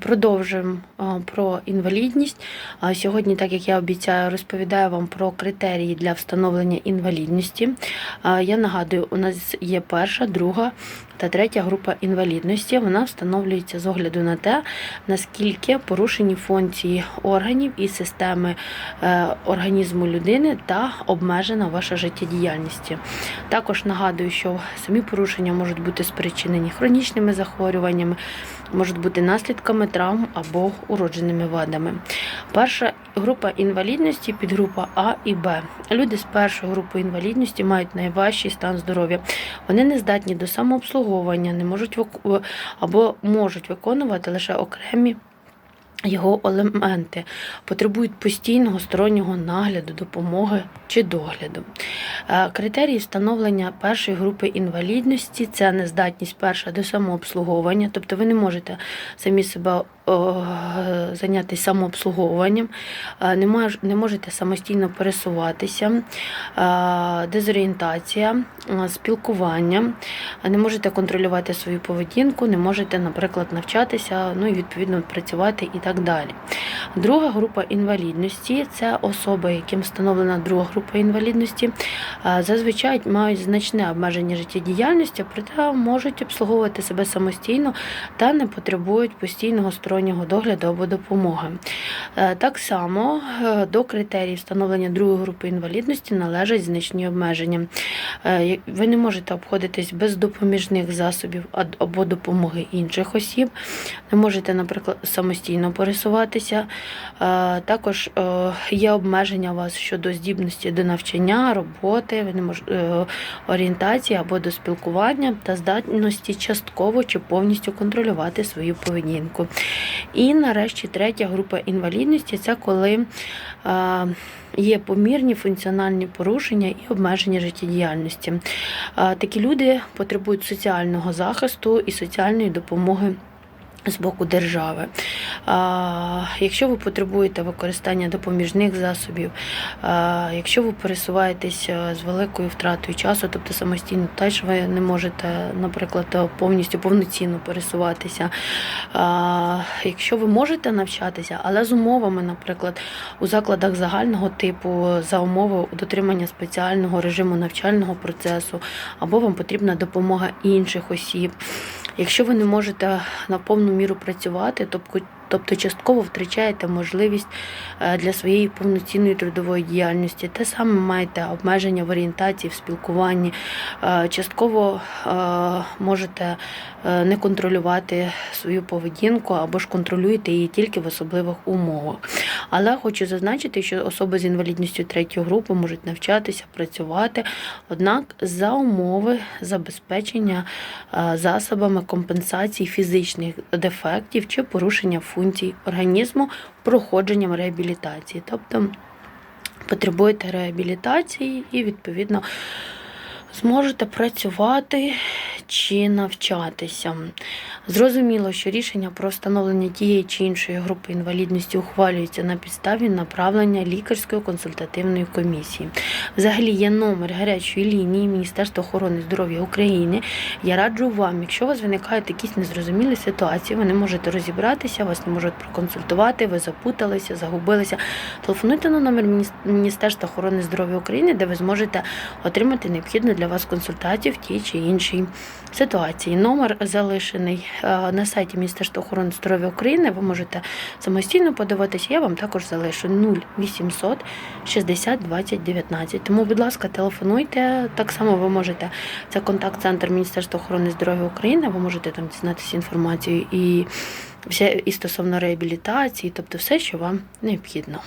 Продовжуємо про інвалідність. Сьогодні, так як я обіцяю, розповідаю вам про критерії для встановлення інвалідності. Я нагадую, у нас є перша, друга та третя група інвалідності. Вона встановлюється з огляду на те, наскільки порушені функції органів і системи е, організму людини та обмежена ваша життєдіяльність. Також нагадую, що самі порушення можуть бути спричинені хронічними захворюваннями, можуть бути наслідками травм або уродженими вадами. Перша група інвалідності підгрупа А і Б. Люди з першої групи інвалідності мають найважчий стан здоров'я. Вони не здатні до самообслуговування, не можуть вик- або можуть виконувати лише окремі. Його елементи потребують постійного стороннього нагляду, допомоги чи догляду. Е, Критерії встановлення першої групи інвалідності це нездатність перша до самообслуговування, тобто ви не можете самі себе зайнятися самообслуговуванням, е, не, можете самостійно пересуватися, е, дезорієнтація, спілкування, не можете контролювати свою поведінку, не можете, наприклад, навчатися, ну і відповідно працювати і так далі. Друга група інвалідності це особи, яким встановлена друга група інвалідності, зазвичай мають значне обмеження життєдіяльності, проте можуть обслуговувати себе самостійно та не потребують постійного стороннього догляду або допомоги. Е, Так само е, до критерій встановлення другої групи інвалідності належать значні обмеження. Е, Ви не можете обходитись без допоміжних засобів або допомоги інших осіб, не можете, наприклад, самостійно пересуватися. Також є обмеження у вас щодо здібності до навчання, роботи, ви не мож... е, орієнтації або до спілкування та здатності частково чи повністю контролювати свою поведінку. І нарешті третя група інвалідності це коли е, є помірні функціональні порушення і обмеження життєдіяльності. Е, Такі люди потребують соціального захисту і соціальної допомоги. З боку держави. А, якщо ви потребуєте використання допоміжних засобів, а, якщо ви пересуваєтесь е, з великою втратою часу, тобто самостійно, теж ви не можете, наприклад, е, повністю повноцінно пересуватися. А, якщо ви можете навчатися, але з умовами, наприклад, у закладах загального типу за умови дотримання спеціального режиму навчального процесу, або вам потрібна допомога інших осіб. Якщо ви не можете на повну міру працювати, тобто Тобто частково втрачаєте можливість е, для своєї повноцінної трудової діяльності. Те саме маєте обмеження в орієнтації, в спілкуванні, Е, частково е, можете не контролювати свою поведінку або ж контролюєте її тільки в особливих умовах. Але хочу зазначити, що особи з інвалідністю третьої групи можуть навчатися, працювати, однак за умови забезпечення засобами компенсації фізичних дефектів чи порушення функцій організму проходженням реабілітації. Тобто потребуєте реабілітації і, відповідно, зможете працювати чи навчатися. Зрозуміло, що рішення про встановлення тієї чи іншої групи інвалідності ухвалюється на підставі направлення лікарської консультативної комісії. Взагалі є номер гарячої лінії Міністерства охорони здоров'я України. Я раджу вам, якщо у вас виникають якісь незрозумілі ситуації, ви не можете розібратися, вас не можуть проконсультувати, ви запуталися, загубилися. Телефонуйте на номер Міністерства охорони здоров'я України, де ви зможете отримати необхідну для вас консультацію в тій чи іншій ситуації. Номер залишений е, на сайті Міністерства охорони здоров'я України. Ви можете самостійно подивитися. Я вам також залишу 0800 60 20 19. Тому, будь ласка, телефонуйте. Так само ви можете. Це контакт-центр Міністерства охорони здоров'я України. Ви можете там дізнатися інформацію і все і стосовно реабілітації, тобто все, що вам необхідно.